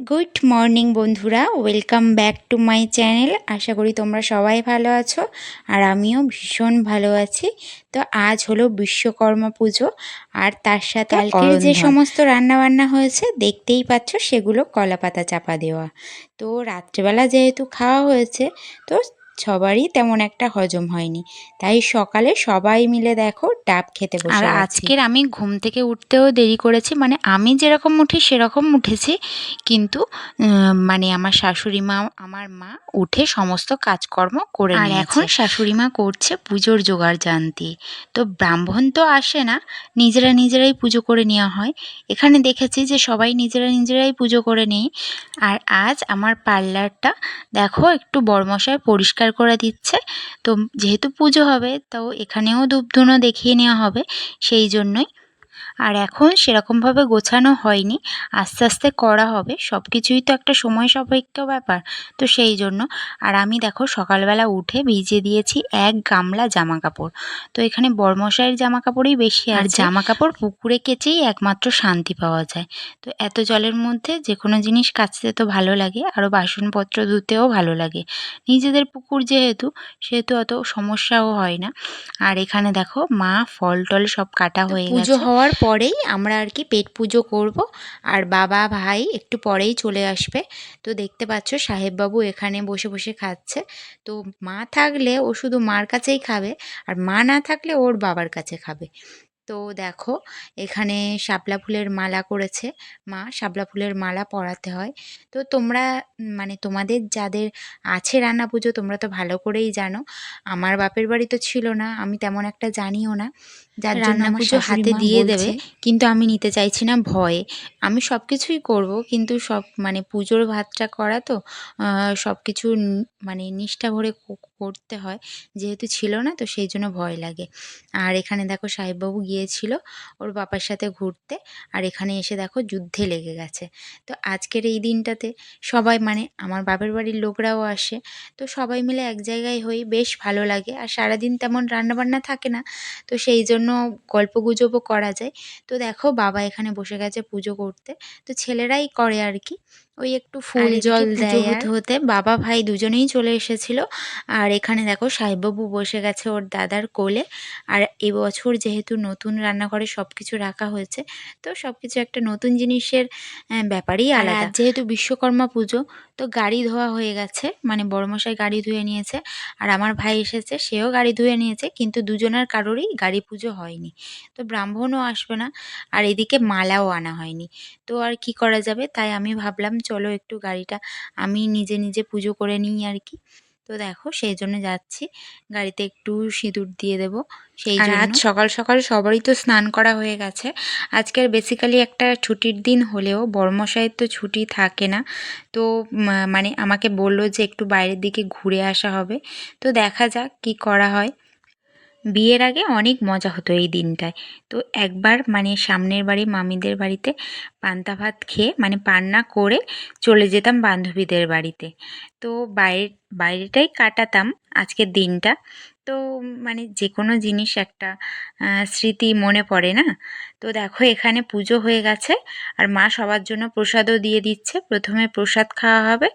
Good morning বন্ধুরা। Welcome back to my channel আশা করি তোমরা সবাই ভালো আছো আর আমিও ভীষণ ভালো আছি। তো আজ হলো বিশ্বকর্মা পুজো আর তার সাথে কালকের যে সমস্ত রান্না বান্না হয়েছে দেখতেই পাচ্ছ সেগুলো কলাপাতা চাপা দেওয়া। তো রাত্রেবেলা যেহেতু খাওয়া হয়েছে তো সবারই তেমন একটা হজম হয়নি। তাই সকালে সবাই মিলে দেখো ডাব খেতে বসে আর আজকের আমি ঘুম থেকে উঠতেও দেরি করেছি মানে আমি যেরকম উঠি সেরকম উঠেছি। কিন্তু মানে আমার শাশুড়ি মা আমার মা উঠে সমস্ত কাজকর্ম করে আর এখন। শাশুড়ি মা করছে পুজোর জোগাড় জানতি। তো ব্রাহ্মণ তো আসে না নিজেরা নিজেরাই পুজো করে নেওয়া হয়। এখানে দেখেছি যে সবাই নিজেরা নিজেরাই পুজো করে নেই। আর আজ আমার পার্লারটা দেখো একটু বড়মশাই পরিষ্কার করে দিচ্ছে। তো যেহেতু পুজো হবে তো এখানেও ধূপধুনো দেখিয়ে নেওয়া হবে সেই জন্যই। আর এখন সেরকমভাবে গোছানো হয়নি। আস্তে আস্তে করা হবে। সব কিছুই তো একটা সময় সাপেক্ষ ব্যাপার তো সেই জন্য। আর আমি দেখো সকালবেলা উঠে ভিজিয়ে দিয়েছি এক গামলা জামা কাপড় তো এখানে বরমশাইয়ের জামা কাপড়ই বেশি আর জামা কাপড় পুকুরে কেচেই একমাত্র শান্তি পাওয়া যায়। তো এত জলের মধ্যে যে কোনো জিনিস কাচতে তো ভালো লাগে আরও বাসনপত্র ধুতেও ভালো লাগে। নিজেদের পুকুর যেহেতু সেহেতু অত সমস্যাও হয় না। আর এখানে দেখো মা ফল টল সব কাটা হয়ে পুজো গেছে। হওয়ার পরেই আমরা আর কি পেট পুজো করব। আর বাবা, ভাই একটু পরেই চলে আসবে। তো দেখতে পাচ্ছ সাহেববাবু এখানে বসে বসে খাচ্ছে। তো মা থাকলে ও শুধু মার কাছেই খাবে আর মা না থাকলে ওর বাবার কাছে খাবে। তো দেখো এখানে শাপলা ফুলের মালা করেছে মা। শাপলা ফুলের মালা পরাতে হয়। তো তোমরা মানে তোমাদের যাদের আছে রান্না পুজো তোমরা তো ভালো করেই জানো। আমার বাপের বাড়ি তো ছিল না আমি তেমন একটা জানিও না। যার রান্না পুজো হাতে দিয়ে দেবে কিন্তু আমি নিতে চাইছি না ভয়ে। আমি সব কিছুই করব কিন্তু সব মানে পুজোর ভাতটা করা তো সব কিছু মানে নিষ্ঠা ভরে করতে হয়। যেহেতু ছিল না, তো সেই জন্য ভয় লাগে। আর এখানে দেখো সাহেববাবু গিয়েছিল ওর বাবার সাথে ঘুরতে। আর এখানে এসে দেখো যুদ্ধে লেগে গেছে। তো আজকের এই দিনটাতে সবাই মানে আমার বাপের বাড়ির লোকরাও আসে। তো সবাই মিলে এক জায়গায় হই, বেশ ভালো লাগে। আর সারাদিন তেমন রান্নাবান্না থাকে না। তো সেই জন্য গল্প গুজবও করা যায়। তো দেখো বাবা এখানে বসে গেছে পুজো করতে। তো ছেলেরাই করে আর কি। ওই একটু ফুল জল দেয় হতে বাবা ভাই দুজনেই চলে এসেছিল। আর এখানে দেখো সাহেববাবু বসে গেছে ওর দাদার কোলে। আর এবছর যেহেতু নতুন রান্নাঘরে সব কিছু রাখা হয়েছে তো সব কিছু একটা নতুন জিনিসের ব্যাপারই আলাদা। যেহেতু বিশ্বকর্মা পুজো তো গাড়ি ধোয়া হয়ে গেছে। মানে বড়মশাই গাড়ি ধুয়ে নিয়েছে। আর আমার ভাই এসেছে সেও গাড়ি ধুয়ে নিয়েছে কিন্তু দুজনের কারোরই গাড়ি পুজো হয়নি। তো ব্রাহ্মণও আসবে না আর এদিকে মালাও আনা হয়নি। তো আর কি করা যাবে? তাই আমি ভাবলাম চলো একটু গাড়িটা আমি নিজে নিজে পুজো করে নিই আর কি। তো দেখো সেই জন্য যাচ্ছি। গাড়িতে একটু সিঁদুর দিয়ে দেব সেই আর আজ সকাল সকাল সবারই তো স্নান করা হয়ে গেছে। আজকের বেসিক্যালি একটা ছুটির দিন হলেও বড়মশাইয়ের তো ছুটি থাকে না। তো মানে আমাকে বলল যে একটু বাইরের দিকে ঘুরে আসা হবে। তো দেখা যাক কি করা হয়। বিয়ের আগে অনেক মজা হতো এই দিনটায়। তো একবার মানে সামনের বাড়ি মামিদের বাড়িতে পান্তা ভাত খেয়ে মানে পান্না করে চলে যেতাম বান্ধবীদের বাড়িতে। তো বাইরে, বাইরেটাই কাটাতাম আজকের দিনটা। তো মানে যে কোনো জিনিস একটা স্মৃতি মনে পড়ে না? তো দেখো এখানে পুজো হয়ে গেছে আর মা সবার জন্য প্রসাদও দিয়ে দিচ্ছে। প্রথমে প্রসাদ খাওয়া হবে,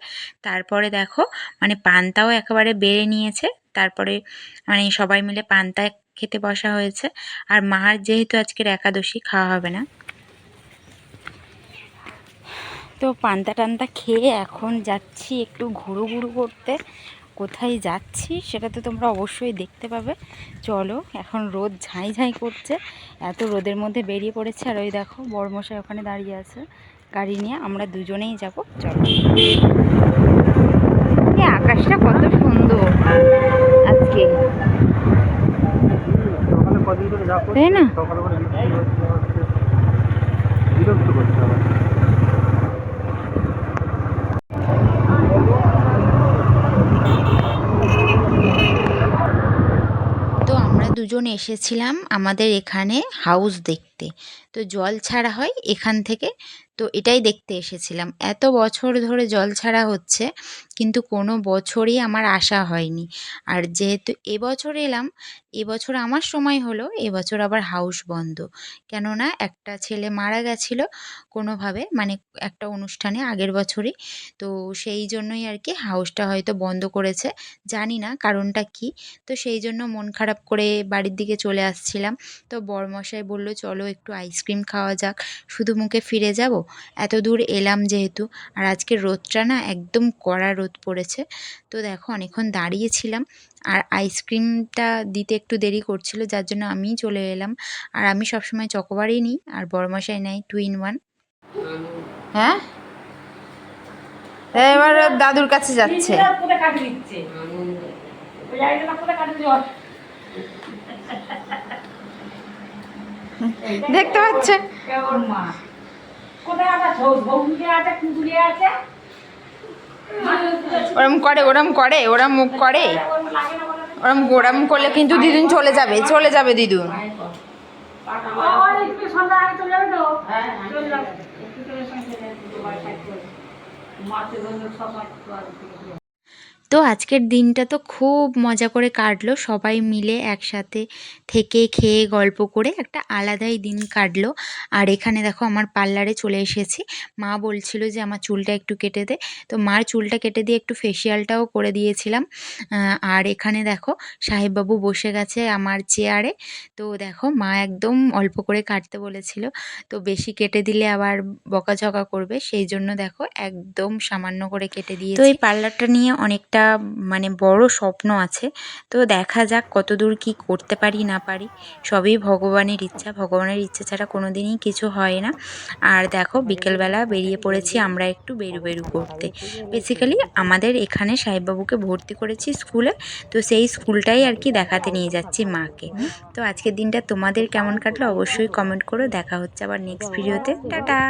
তারপরে দেখো মানে পান্তাও একেবারে বেড়ে নিয়েছে। তারপরে মানে সবাই মিলে পান্তা খেতে বসা হয়েছে। আর মার যেহেতু আজকের একাদশী, খাওয়া হবে না। তো পান্তা টান্তা খেয়ে এখন যাচ্ছি একটু ঘুরু ঘুরু করতে। কোথায় যাচ্ছি সেটা তো তোমরা অবশ্যই দেখতে পাবে। চলো, এখন রোদ ঝাঁই ঝাঁই করছে। এত রোদের মধ্যে বেরিয়ে পড়েছে। আর ওই দেখো বড়মশাই ওখানে দাঁড়িয়ে আছে। গাড়ি নিয়ে আমরা দুজনেই যাব। চলো। আকাশটা কত করছে না? তো আমরা দুজন এসেছিলাম আমাদের এখানে হাউস দেখতে। তো জল ছাড়া হয় এখান থেকে তো এটাই দেখতে এসেছিলাম। এত বছর ধরে জল ছাড়া হচ্ছে, কিন্তু কোনো বছরই আমার আসা হয়নি। আর যেহেতু এবছর এলাম এবছর আমার সময় হলো এবছর আবার হাউস বন্ধ। কেননা একটা ছেলে মারা গেছিল কোনোভাবে মানে একটা অনুষ্ঠানে আগের বছরই। তো সেই জন্যই আর কি হাউসটা হয়তো বন্ধ করেছে। জানি না কারণটা কি। তো সেই জন্য মন খারাপ করে বাড়ির দিকে চলে আসছিলাম। তো বরমশাই বলল, চলো একটু আইসক্রিম খাওয়া যাক। শুধু মুখে ফিরে যাব? এত দূর এলাম যেহেতু। আর আজকে রোদটা না একদম কড়া রোদ পড়েছে। তো দেখো অনেকক্ষণ দাঁড়িয়েছিলাম আর আইসক্রিমটা দিতে একটু দেরি করছিল যার জন্য আমিই চলে এলাম। আর আমি সবসময় চকোবারই নিই আর বড়মশাই নেয় টু ইন ওয়ান হ্যাঁ? এবার দাদুর কাছে যাচ্ছে। দেখতে পাচ্ছে। কোথায় আছে ছোট আছে কুকুরি আছে? ওরম করে ওরম করে ওরম মুখ করে। ওরম ওরম করলে কিন্তু দিদুন চলে যাবে চলে যাবে দিদুন। মাছের সব তো আজকের দিনটা তো খুব মজা করে কাটলো। সবাই মিলে একসাথে থেকে খেয়ে গল্প করে একটা আলাদাই দিন কাটলো। আর এখানে দেখো আমার পার্লারে চলে এসেছি। মা বলছিল যে আমার চুলটা একটু কেটে দে। তো মার চুলটা কেটে দিয়ে একটু ফেসিয়ালটাও করে দিয়েছিলাম। আর এখানে দেখো সাহেববাবু বসে গেছে আমার চেয়ারে তো দেখো মা একদম অল্প করে কাটতে বলেছিল। তো বেশি কেটে দিলে আবার বকাঝকা করবে। সেই জন্য দেখো একদম সামান্য করে কেটে দিয়ে তো এই পার্লারটা নিয়ে অনেকটা মানে বড় স্বপ্ন আছে। তো দেখা যাক কতদূর কি করতে পারি, না পারি। সবই ভগবানের ইচ্ছা। ভগবানের ইচ্ছা ছাড়া কোনো দিনই কিছু হয় না। আর দেখো, বিকেলবেলা বেরিয়ে পড়েছি আমরা একটু বেরু বেরু করতে। বেসিক্যালি আমাদের এখানে সাহেববাবুকে ভর্তি করেছি স্কুলে। তো সেই স্কুলটাই আর কি দেখাতে নিয়ে যাচ্ছি মাকে। তো আজকের দিনটা তোমাদের কেমন কাটলো অবশ্যই কমেন্ট করো। দেখা হচ্ছে আবার নেক্সট ভিডিওতে টাটা!